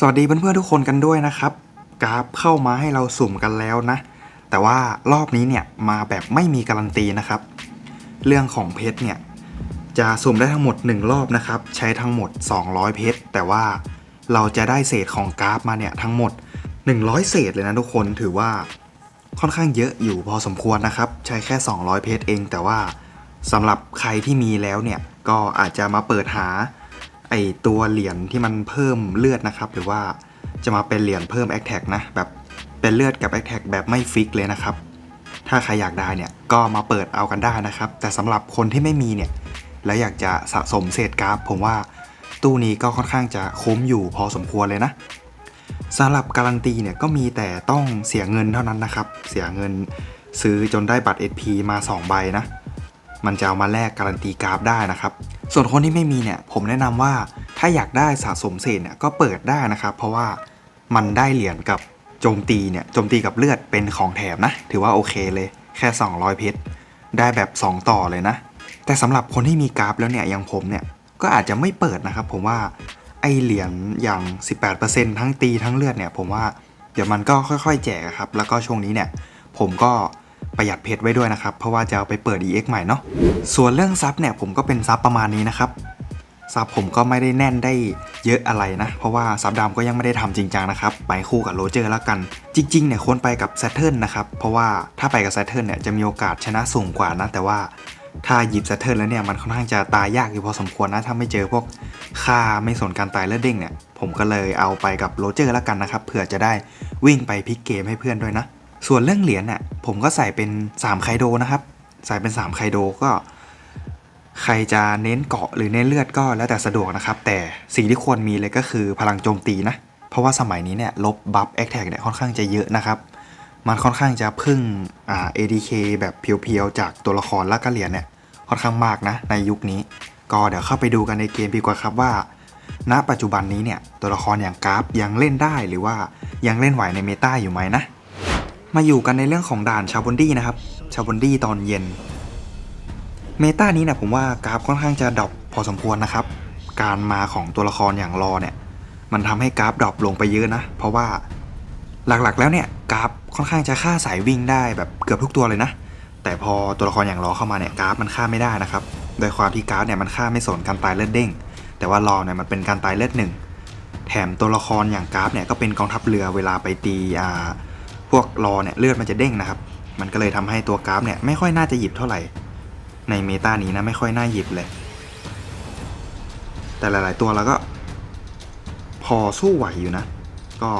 สวัสดีเพื่อนๆทุกคนกันด้วยนะครับ กราฟเข้ามาให้เราสุ่มกันแล้วนะ แต่ว่ารอบนี้เนี่ยมาแบบไม่มีการันตีนะครับ เรื่องของเพชรเนี่ยจะสุ่มได้ทั้งหมด 1 รอบนะครับ ใช้ทั้งหมด 200 เพชรแต่ว่าเราจะได้เศษของกราฟมาเนี่ยทั้งหมด 100 เศษเลยนะทุกคนถือว่าค่อนข้างเยอะอยู่พอสมควรนะครับ ใช้แค่ 200 เพชรเอง แต่ว่าสำหรับใครที่มีแล้วเนี่ยก็อาจจะมาเปิดหา ไอตัวเหรียญที่มันเพิ่มเลือดนะครับ หรือว่าจะมาเป็นเหรียญเพิ่ม a อ t แทกนะแบบเป็นเลือดกับ a อ t แทกแบบไม่ฟิกเลยนะครับ ถ้าใครอยากได้เนี่ยก็มาเปิดเอากันได้นะครับ แต่สำหรับคนที่ไม่มีเนี่ยแล้วอยากจะสะสมเศษกราฟ ผมว่าตู้นี้ก็ค่อนข้างจะคุ้มอยู่พอสมควรเลยนะสำหรับการันตีเนี่ยก็มีแต่ต้องเสียเงินเท่านั้นนะครับ เสียเงินซื้อจนได้บัตร SP มา 2 ใบนะ มันจะเอามาแลกการันตีกราฟได้นะครับ ส่วนคนที่ไม่มีเนี่ยผมแนะนำว่าถ้าอยากได้สะสมเศษเนี่ยก็เปิดได้นะครับ เพราะว่ามันได้เหรียญกับโจมตีเนี่ยโจมตีกับเลือดเป็นของแถมนะ ถือว่าโอเคเลยแค่ 200 เพชรได้แบบ 2 ต่อเลยนะ แต่สำหรับคนที่มีกราฟแล้วเนี่ยอย่างผมเนี่ยก็อาจจะไม่เปิดนะครับ ผมว่าไอเหรียญอย่าง 18%ทั้งตีทั้งเลือดเนี่ยผมว่าเดี๋ยวมันก็ค่อย ๆ แจกครับแล้วก็ช่วงนี้เนี่ยผมก็ ประหยัดเพชรไว้ด้วยนะครับ เพราะว่าจะเอาไปเปิด EX ใหม่เนาะส่วนเรื่องซับเนี่ยผมก็เป็นซับประมาณนี้นะครับซับผมก็ไม่ได้แน่นได้เยอะอะไรนะ เพราะว่าซับดำก็ยังไม่ได้ทำจริงจังนะครับ ไปคู่กับโรเจอร์แล้วกัน จริงๆเนี่ยควรไปกับแซทเทิลนะครับ เพราะว่าถ้าไปกับแซทเทิลเนี่ยจะมีโอกาสชนะสูงกว่านะ แต่ว่าถ้าหยิบแซทเทิลแล้วเนี่ยมันค่อนข้างจะตายยากอยู่พอสมควรนะ ถ้าไม่เจอพวกค่าไม่สนการตายเลือดเด้งเนี่ย ผมก็เลยเอาไปกับโรเจอร์แล้วกันนะครับ เผื่อจะได้วิ่งไปพลิกเกมให้เพื่อนด้วยนะ ส่วนเรื่องเหรียญเนี่ยผมก็ใส่เป็น 3 ไคโดนะครับ ใส่เป็น 3 ไคโดก็ ใครจะเน้นเกาะหรือเน้นเลือดก็แล้วแต่สะดวกนะครับ แต่สิ่งที่ควรมีเลยก็คือพลังโจมตีนะ เพราะว่าสมัยนี้เนี่ยลบบัฟแอคแท็กเนี่ยค่อนข้างจะเยอะนะครับ มันค่อนข้างจะพึ่งอ่า ADK แบบเพียวๆ จากตัวละครและก็เหรียญเนี่ยค่อนข้างมากนะในยุคนี้ ก็เดี๋ยวเข้าไปดูกันในเกมดีกว่าครับว่าณปัจจุบันนี้เนี่ยตัวละครอย่างกราฟยังเล่นได้หรือว่ายังเล่นไหวในเมตาอยู่ไหมนะ มาอยู่กันในเรื่องของด่านชาบอนดี้นะครับ ชาบอนดี้ตอนเย็น เมตานี้นี่ยผมว่ากราฟค่อนข้างจะดรอปพอสมควรนะครับ การมาของตัวละครอย่างรอเนี่ย มันทำให้กราฟดรอปลงไปเยอะนะ เพราะว่าหลักๆ แล้วเนี่ยกราฟค่อนข้างจะฆ่าสายวิ่งได้แบบเกือบทุกตัวเลยนะ แต่พอตัวละครอย่างรอเข้ามาเนี่ยกราฟมันฆ่าไม่ได้นะครับ โดยความที่กราฟเนี่ยมันฆ่าไม่สนการตายเลือดเด้ง แต่ว่ารอเนี่ยมันเป็นการตายเลือดหนึ่ง แถมตัวละครอย่างกราฟเนี่ยก็เป็นกองทัพเรือเวลาไปตีอ่า วกรอเนี่ยเลือดมันจะเด้งนะครับ มันก็เลยทำให้ตัวกราฟเนี่ยไม่ค่อยน่าจะหยิบเท่าไหร่ ในเมตานี้นะไม่ค่อยน่าหยิบเลย แต่หลาย ๆ ตัวเราก็ พอสู้ไหวอยู่นะ ก็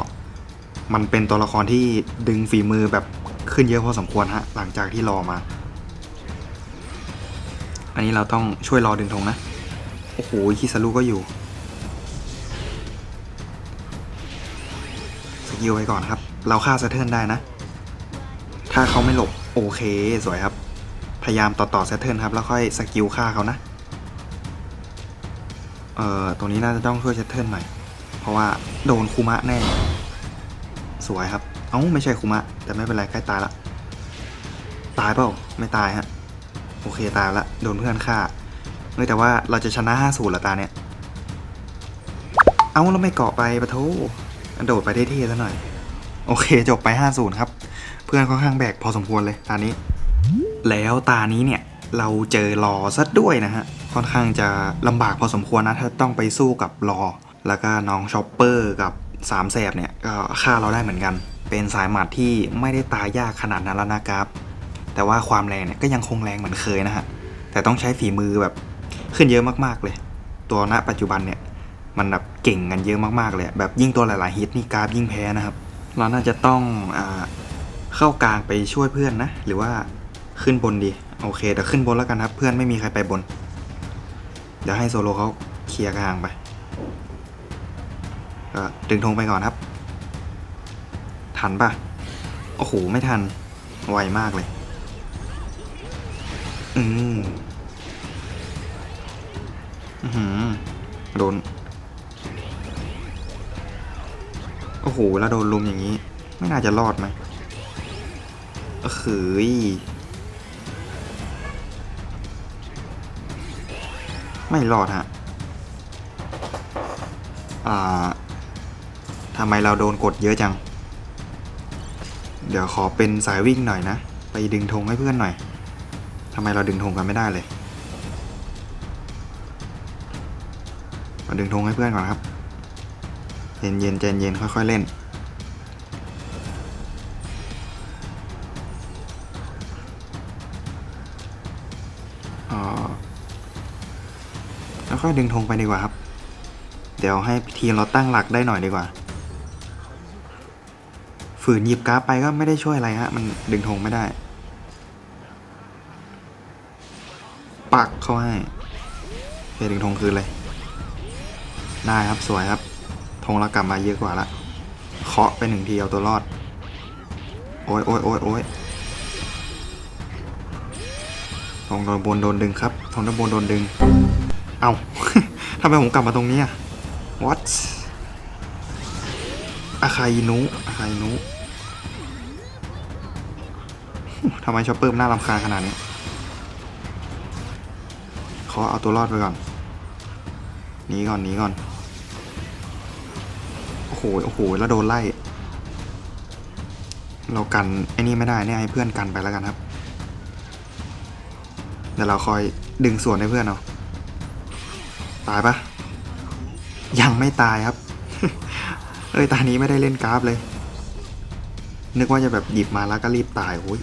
มันเป็นตัวละครที่ดึงฝีมือแบบขึ้นเยอะพอสมควรฮะหลังจากที่รอมา อันนี้เราต้องช่วยรอดึงธงนะ โอ้โหคิสารุก็อยู่สกิลไว้ก่อนครับ เราฆ่าสะเทิร์นได้นะ ถ้าเขาไม่หลบโอเคสวยครับ พยายามต่อต่อเซเทิร์นครับ แล้วค่อยสกิลฆ่าเขานะ เอ่อตรงนี้น่าจะต้องช่วยเซเทิร์นหน่อย เพราะว่าโดนคุมะแน่ สวยครับ เอ้าไม่ใช่คุมะ แต่ไม่เป็นไรใกล้ตายละ ตายเปล่าไม่ตายฮะ โอเคตายละโดนเพื่อนฆ่าเฮ้แต่ว่าเราจะชนะ5 0ละตาเนี่ย เอ้าเราไม่เกาะไปปะโถกระโดดไปเท่ๆซะหน่อย โอเคจบไป 5-0 ครับ เพื่อนค่อนข้างแบกพอสมควรเลยตานี้ แล้วตานี้เนี่ยเราเจอรอซะด้วยนะฮะ ค่อนข้างจะลำบากพอสมควรนะ ถ้าต้องไปสู้กับรอ แล้วก็น้องชอปเปอร์กับสามแสบเนี่ยก็ฆ่าเราได้เหมือนกัน เป็นสายหมัดที่ไม่ได้ตายยากขนาดนั้นแล้วนะครับ แต่ว่าความแรงเนี่ยก็ยังคงแรงเหมือนเคยนะฮะ แต่ต้องใช้ฝีมือแบบขึ้นเยอะมากๆเลย ตัวณปัจจุบันเนี่ยมันแบบเก่งกันเยอะมากๆเลย แบบยิ่งตัวหลายๆฮิตนี่กราฟยิ่งแพ้นะครับ เราน่าจะต้องอเข้ากลางไปช่วยเพื่อนนะ หรือว่าขึ้นบนดี โอเคเดี๋ยวขึ้นบนแล้วกันครับ เพื่อนไม่มีใครไปบน เดี๋ยวให้โซโลเขาเคลียร์กลางไปก็ดึงธงไปก่อนครับ ทันปะโอ้โห ไม่ทัน ไวมากเลย อืมอือหือโดน โอ้โห แล้วโดนลุมอย่างนี้ ไม่น่าจะรอดไหมเออขืยไม่รอดฮะ อ่า ทำไมเราโดนกดเยอะจัง เดี๋ยวขอเป็นสายวิ่งหน่อยนะ ไปดึงธงให้เพื่อนหน่อย ทำไมเราดึงธงกันไม่ได้เลย มาดึงธงให้เพื่อนก่อนครับ ย็นเย็นๆใจเย็นค่อยๆเล่นอ่าแล้วค่อยดึงธงไปดีกว่าครับ เดี๋ยวให้ทีมเราตั้งหลักได้หน่อยดีกว่า ฝืนหยิบกราไปก็ไม่ได้ช่วยอะไรฮะ มันดึงธงไม่ได้ ปักเข้าให้เพดึงธงคืนเลย ได้ครับสวยครับ ธงเรากลับมาเยอะกว่าละเคาะไปหนึ่งทีเอาตัวรอด โอ้ยโอ้ยโอ้ยโอ้ยธงโดนบนโดนดึงครับธงโดนบนโดนดึง เอาทำไมผมกลับมาตรงนี้อะ what อาคาอินุอาคาอินุทำไมชอปเปอร์มันน่ารำคาญขนาดนี้ขอเอาตัวรอดไปก่อนหนีก่อนหนีก่อน โอ้โหโอ้โหแล้วโดนไล่ เรากันไอ้นี่ไม่ได้เนี่ยให้เพื่อนกันไปแล้วกันครับเดี๋ยวเราคอยดึงส่วนให้เพื่อนเอาตายปะยังไม่ตายครับเอ้ยตานี้ไม่ได้เล่นกราฟเลย นึกว่าจะแบบหยิบมาแล้วก็รีบตายโอ้ย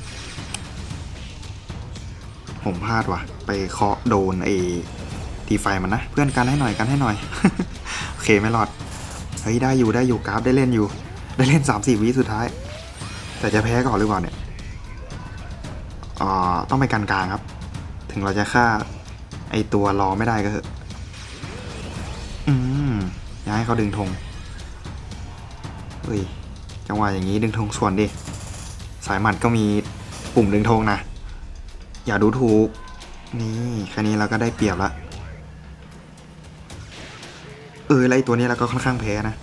ผมพลาดว่ะ ไปเคาะโดนไอ้ทีไฟมันนะ เพื่อนกันให้หน่อยกันให้หน่อย โอเคไม่รอด เฮ้ยได้อยู่ได้อยู่กราฟได้เล่นอยู่ ได้เล่นสามสี่วิสุดท้าย แต่จะแพ้ก่อนหรือเปล่าเนี่ยอ่าต้องไปกันกลางครับ ถึงเราจะฆ่า ไอตัวรอไม่ได้ก็เถอะอืมอยากให้เขาดึงธงเฮ้ยจังหวะอย่างนี้ดึงธงส่วนดิสายหมัดก็มีปุ่มดึงธงนะ อย่าดูถูก นี่แค่นี้เราก็ได้เปรียบละ เออแล้วไอตัวนี้เราก็ค่อนข้างแพ้นะ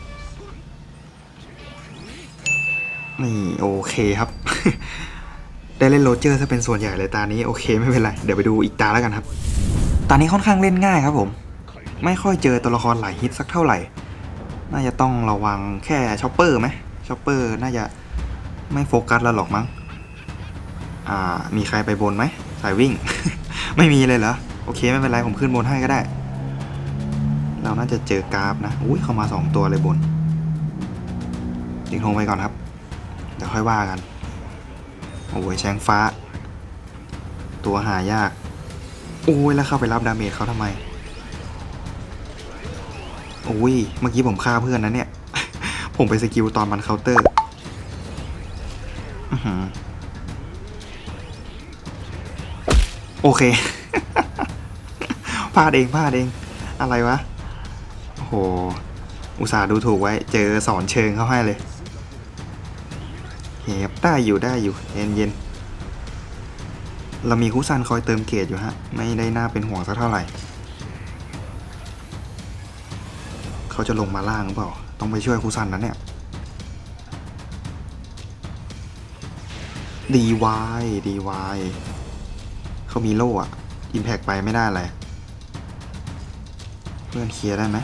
นี่โอเคครับ ได้เล่นโรเจอร์ถ้าเป็นส่วนใหญ่เลยตานี้โอเคไม่เป็นไร เดี๋ยวไปดูอีกตาแล้วกันครับ ตานี้ค่อนข้างเล่นง่ายครับผม ไม่ค่อยเจอตัวละครหลายฮิตสักเท่าไหร่ น่าจะต้องระวังแค่ช็อปเปอร์ไหมช็อปเปอร์น่าจะไม่โฟกัสเราหรอกมั้ง อ่า มีใครไปบนไหมสายวิ่ง ไม่มีเลยเหรอ โอเคไม่เป็นไรผมขึ้นบนให้ก็ได้ เราน่าจะเจอกราฟนะ อุ้ยเข้ามาสองตัวเลยบนยิงธงไปก่อนครับ เดี๋ยวค่อยว่ากัน โอ้ยแชงฟ้า ตัวหายาก โอ้ยแล้วเข้าไปรับดาเมจเขาทำไม โอ้ย เมื่อกี้ผมฆ่าเพื่อนนะเนี่ย ผมไปสกิลตอนมันเคาน์เตอร์โอเคพลาดเองพลาดเอง อะไรวะ ห อุตส่าห์ดูถูกไว้ เจอสอนเชิงเข้าให้เลยเฮบได้อยู่ได้อยู่เย็นเย็นเรามีคุซันคอยเติมเกรดอยู่ฮะ ไม่ได้น่าเป็นห่วงสักเท่าไหร่ เขาจะลงมาล่างหรือเปล่า ต้องไปช่วยคุซันนะเนี่ยดีวายดีวายเขามีโล่อะอิมแพกไปไม่ได้เลย เพื่อนเคลียร์ได้ไหม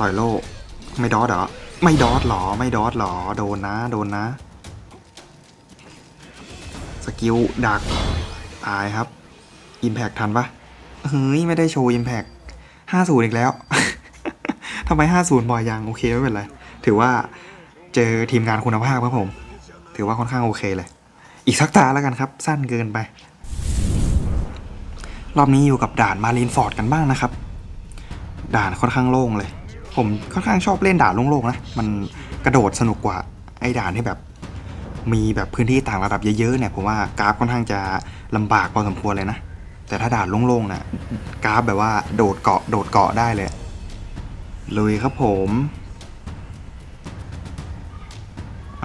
ต่อยโลไม่ดอทเหรอ ไม่ดอทหรอ ไม่ดอทหรอ โดนนะ โดนนะ สกิลดัก ตายครับ อิมแพกทันปะเฮ้ย ไม่ได้โชว์อิมแพกห้าศูนย์อีกแล้ว ทำไมห้าศูนย์บ่อยยัง โอเคไม่เป็นไร ถือว่าเจอทีมงานคุณภาพครับผม ถือว่าค่อนข้างโอเคเลย อีกสักตาแล้วกันครับ สั้นเกินไป รอบนี้อยู่กับด่านมารีนฟอร์ดกันบ้างนะครับ ด่านค่อนข้างโล่งเลย ผมค่อนข้างชอบเล่นด่านโล่งๆนะ มันกระโดดสนุกกว่าไอ้ด่านที่แบบ มีแบบพื้นที่ต่างระดับเยอะๆเนี่ยผมว่ากราฟค่อนข้างจะลำบากพอสมควรเลยนะ แต่ถ้าด่านโล่งๆนะกราฟแบบว่าโดดเกาะโดดเกาะได้เลยลุยครับผม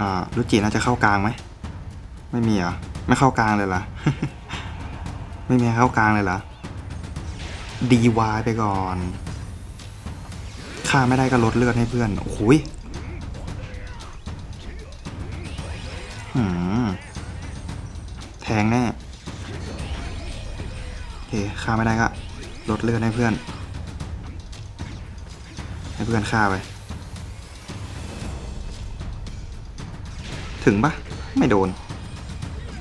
อ่ารุจิน่าจะเข้ากลางไหมไม่มีเหรอไม่เข้ากลางเลยเหรอไม่มีเข้ากลางเลยเหรอดีวายไปก่อน ฆ่าไม่ได้ก็ลดเลือดให้เพื่อน โอ้โหยหืมแทงแน่โอเคฆ่าไม่ได้ก็ลดเลือดให้เพื่อน ให้เพื่อนฆ่าไป ถึงปะไม่โดน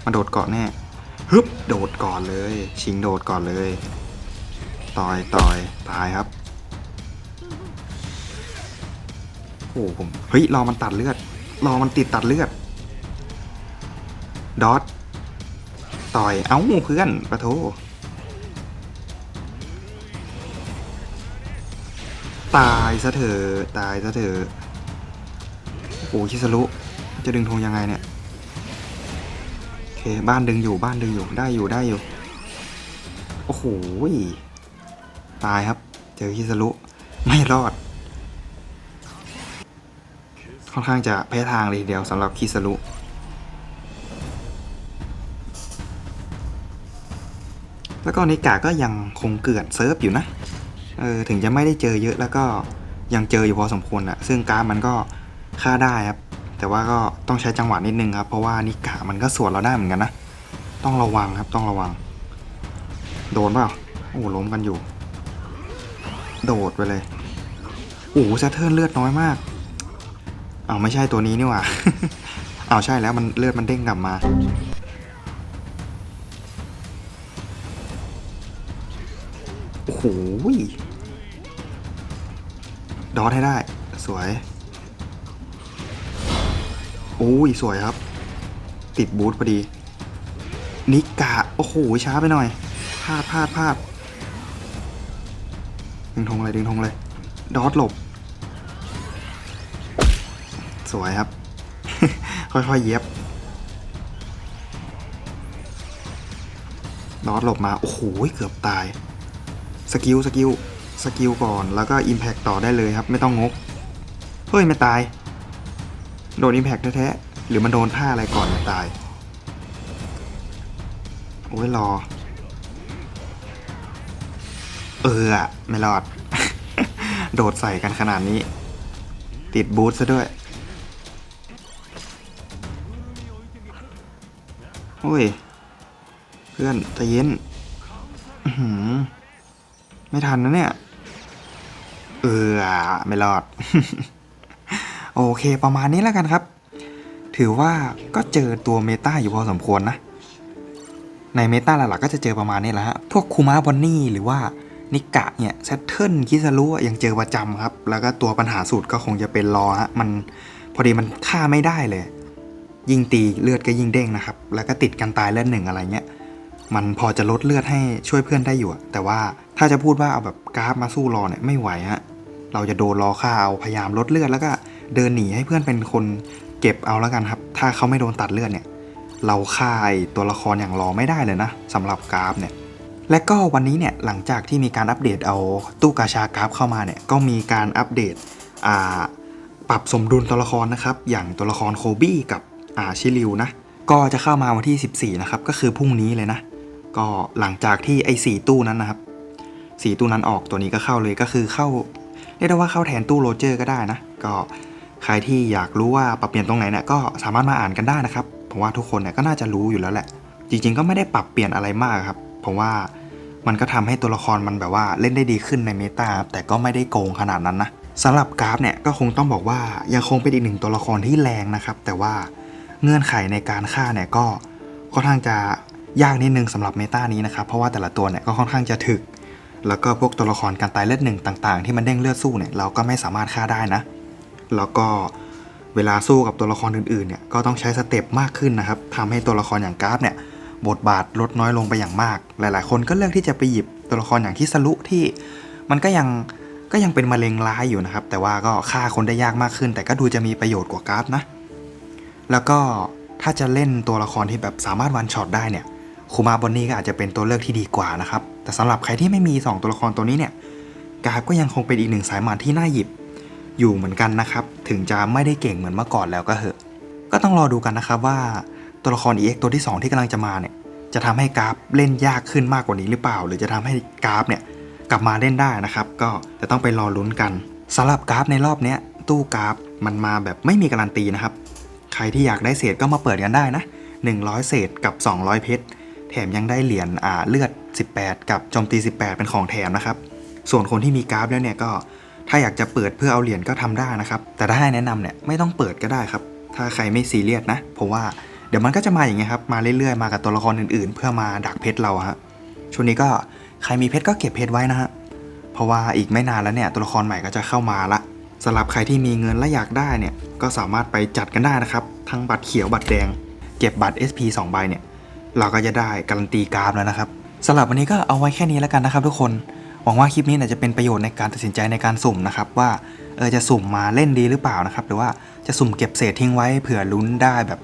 มาโดดเกาะแน่ฮึบโดดก่อนเลย ชิงโดดก่อนเลย ต่อยต่อยตายครับ ผมเฮ้ยรอมันตัดเลือดรอมันติดตัดเลือด ดอทต่อยเอ้าเพื่อนปะโทตายซะเถอะตายซะเถอะโอ้ชิสรุจะดึงธงยังไงเนี่ยโอเคบ้านดึงอยู่บ้านดึงอยู่ได้อยู่ได้อยู่ โอ้โหตายครับ เจอคิสรุไม่รอด ค่อนข้างจะแพ้ทางเลยทีเดียวสำหรับคิสรุแล้วก็นิกาก็ยังคงเกลื่อนเซิร์ฟอยู่นะ เออถึงจะไม่ได้เจอเยอะแล้วก็ยังเจออยู่พอสมควรอะซึ่งการมันก็ฆ่าได้ครับ แต่ว่าก็ต้องใช้จังหวะนิดนึงครับ เพราะว่านิกามันก็สวนเราได้เหมือนกันนะ ต้องระวังครับต้องระวัง โดนเปล่า โอ้ล้มกันอยู่ โดดไปเลย โอ้แซเทิร์นเลือดน้อยมาก อาวไม่ใช่ตัวนี้นี่หว่าเอาวใช่แล้วมันเลือดมันเด้งกลับมา โอ้โหดอทให้ได้ สวยโอ้ยสวยครับ ติดบูทพอดี นิกะ โอ้โห ช้าไปหน่อยพลาดพลาดพลาดดึงธงเลยดึงธงเลย ดอทหลบ สวยครับ ค่อยๆเย็บดอทหลบมา โอ้โห เกือบตาย สกิล สกิล สกิลก่อน แล้วก็อิมแพคต่อได้เลยครับ ไม่ต้องงก เฮ้ย ไม่ตาย โดนอิมแพคแท้ๆ หรือมันโดนท่าอะไรก่อนไม่ตาย โอ้ย รอ เอออะไม่รอด โดดใส่กันขนาดนี้ ติดบูทซะด้วย โอ้ย เพื่อนใจเย็นไม่ทันนะเนี่ย เออไม่รอด โอเคประมาณนี้แล้วกันครับ ถือว่าก็เจอตัวเมตาอยู่พอสมควรนะ ในเมตาหลักๆก็จะเจอประมาณนี้แหละฮะ พวกคูมาบอนนี่หรือว่านิกะเนี่ยแซตเทิลคิซารุยังเจอประจำครับ แล้วก็ตัวปัญหาสูตรก็คงจะเป็นรอฮะ มันพอดีมันฆ่าไม่ได้เลย ยิงตีเลือดก็ยิงเด้งนะครับ แล้วก็ติดกันตายเลือดหนึ่งอะไรเงี้ย มันพอจะลดเลือดให้ช่วยเพื่อนได้อยู่ แต่ว่าถ้าจะพูดว่าเอาแบบกราฟมาสู้รอเนี่ยไม่ไหวฮะ เราจะโดนรอฆ่าเอาพยายามลดเลือดแล้วก็เดินหนีให้เพื่อนเป็นคนเก็บเอาแล้วกันครับ ถ้าเขาไม่โดนตัดเลือดเนี่ย เราฆ่าตัวละครอย่างรอไม่ได้เลยนะสำหรับกราฟเนี่ย และก็วันนี้เนี่ยหลังจากที่มีการอัปเดตเอาตู้กาชากราฟเข้ามาเนี่ยก็มีการอัปเดตปรับสมดุลตัวละครนะครับ อย่างตัวละครโคบี้กับ อ่าชิริวนะ ก็จะเข้ามาวันที่ 14 นะครับ ก็คือพรุ่งนี้เลยนะ ก็หลังจากที่ไอ้สีตู้นั้นนะครับสีตู้นั้นออกตัวนี้ก็เข้าเลยก็คือเข้าเรียกได้ว่าเข้าแทนตู้โรเจอร์ก็ได้นะ ก็ใครที่อยากรู้ว่าปรับเปลี่ยนตรงไหนเนี่ยก็สามารถมาอ่านกันได้นะครับผมว่าทุกคนเนี่ยก็น่าจะรู้อยู่แล้วแหละ จริง ๆ ก็ไม่ได้ปรับเปลี่ยนอะไรมากครับผมว่ามันก็ทำให้ตัวละครมันแบบว่าเล่นได้ดีขึ้นในเมตาแต่ก็ไม่ได้โกงขนาดนั้นนะสำหรับกราฟเนี่ยก็คงต้องบอกว่ายังคงเป็นอีกหนึ่งตัวละครที่แรงนะครับ แต่ว่า เงื่อนไขในการฆ่าเนี่ยก็ค่อนข้างจะยากนิดนึงสำหรับเมตานี้นะครับ เพราะว่าแต่ละตัวเนี่ยก็ค่อนข้างจะถึก แล้วก็พวกตัวละครการตายเลือดหนึ่งต่างๆ ที่มันเด้งเลือดสู้เนี่ยเราก็ไม่สามารถฆ่าได้นะ แล้วก็เวลาสู้กับตัวละครอื่นๆเนี่ยก็ต้องใช้สเต็ปมากขึ้นนะครับทำให้ตัวละครอย่างกราฟเนี่ยบทบาทลดน้อยลงไปอย่างมาก หลายๆ คนก็เลือกที่จะไปหยิบตัวละครอย่างที่สรุที่ มันก็ยังก็ยังเป็นมะเร็งร้ายอยู่นะครับ แต่ว่าก็ฆ่าคนได้ยากมากขึ้น แต่ก็ดูจะมีประโยชน์กว่ากราฟนะ แล้วก็ถ้าจะเล่นตัวละครที่แบบสามารถวันช็อตได้เนี่ยคูมาบอนนี่ก็อาจจะเป็นตัวเลือกที่ดีกว่านะครับ แต่สำหรับใครที่ไม่มี 2 ตัวละครตัวนี้เนี่ยกราฟก็ยังคงเป็นอีกหนึ่งสายมานที่น่าหยิบอยู่เหมือนกันนะครับ ถึงจะไม่ได้เก่งเหมือนเมื่อก่อนแล้วก็เหอะ ก็ต้องรอดูกันนะครับว่าตัวละคร EX ตัวที่ 2 ที่กำลังจะมาเนี่ยจะทำให้กราฟเล่นยากขึ้นมากกว่านี้หรือเปล่า หรือจะทำให้กราฟเนี่ยกลับมาเล่นได้นะครับ ก็จะต้องไปรอลุ้นกันสำหรับกราฟในรอบเนี้ยตู้กราฟมันมาแบบไม่มีการันตีนะครับ รที่อยากได้เศษก็มาเปิดกันได้นะ 100 เศษกับ 200 เพชร แถมยังได้เหรียญอ่าเลือด 18 กับโจมตี 18 เป็นของแถมนะครับ ส่วนคนที่มีกราฟแล้วเนี่ยก็ถ้าอยากจะเปิดเพื่อเอาเหรียญก็ทำได้นะครับ แต่ถ้าให้แนะนำเนี่ยไม่ต้องเปิดก็ได้ครับ ถ้าใครไม่ซีเรียสนะ เพราะว่าเดี๋ยวมันก็จะมาอย่างเงี้ยครับ มาเรื่อยๆ มากับตัวละครอื่นๆ เพื่อมาดักเพชรเราฮะ ช่วงนี้ก็ใครมีเพชรก็เก็บเพชรไว้นะฮะ เพราะว่าอีกไม่นานแล้วเนี่ยตัวละครใหม่ก็จะเข้ามาละ สำหรับใครที่มีเงินและอยากได้เนี่ยก็สามารถไปจัดกันได้นะครับ ทั้งบัตรเขียวบัตรแดง เก็บบัตร SP 2 ใบเนี่ย เราก็จะได้การันตีกราฟแล้วนะครับสำหรับวันนี้ก็เอาไว้แค่นี้แล้วกันนะครับ ทุกคนหวังว่าคลิปนี้จะเป็นประโยชน์ในการตัดสินใจในการสุ่มนะครับ ว่าเออจะสุ่มมาเล่นดีหรือเปล่านะครับ หรือว่าจะสุ่มเก็บเศษทิ้งไว้เผื่อลุ้นได้แบบ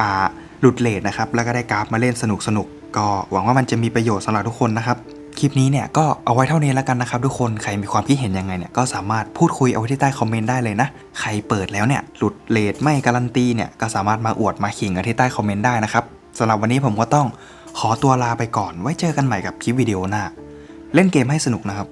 อ่าหลุดเลทนะครับแล้วก็ได้กราฟมาเล่นสนุกสนุกๆก็หวังว่ามันจะมีประโยชน์สำหรับทุกคนนะครับ คลิปนี้เนี่ยก็เอาไว้เท่านี้แล้วกันนะครับทุกคนใครมีความคิดเห็นยังไงเนี่ยก็สามารถพูดคุยเอาไว้ที่ใต้คอมเมนต์ได้เลยนะ ใครเปิดแล้วเนี่ยหลุดเลทไม่การันตีเนี่ยก็สามารถมาอวดมาขิงกันที่ใต้คอมเมนต์ได้นะครับสำหรับวันนี้ผมก็ต้องขอตัวลาไปก่อนไว้เจอกันใหม่กับคลิปวิดีโอหน้า เล่นเกมให้สนุกนะครับ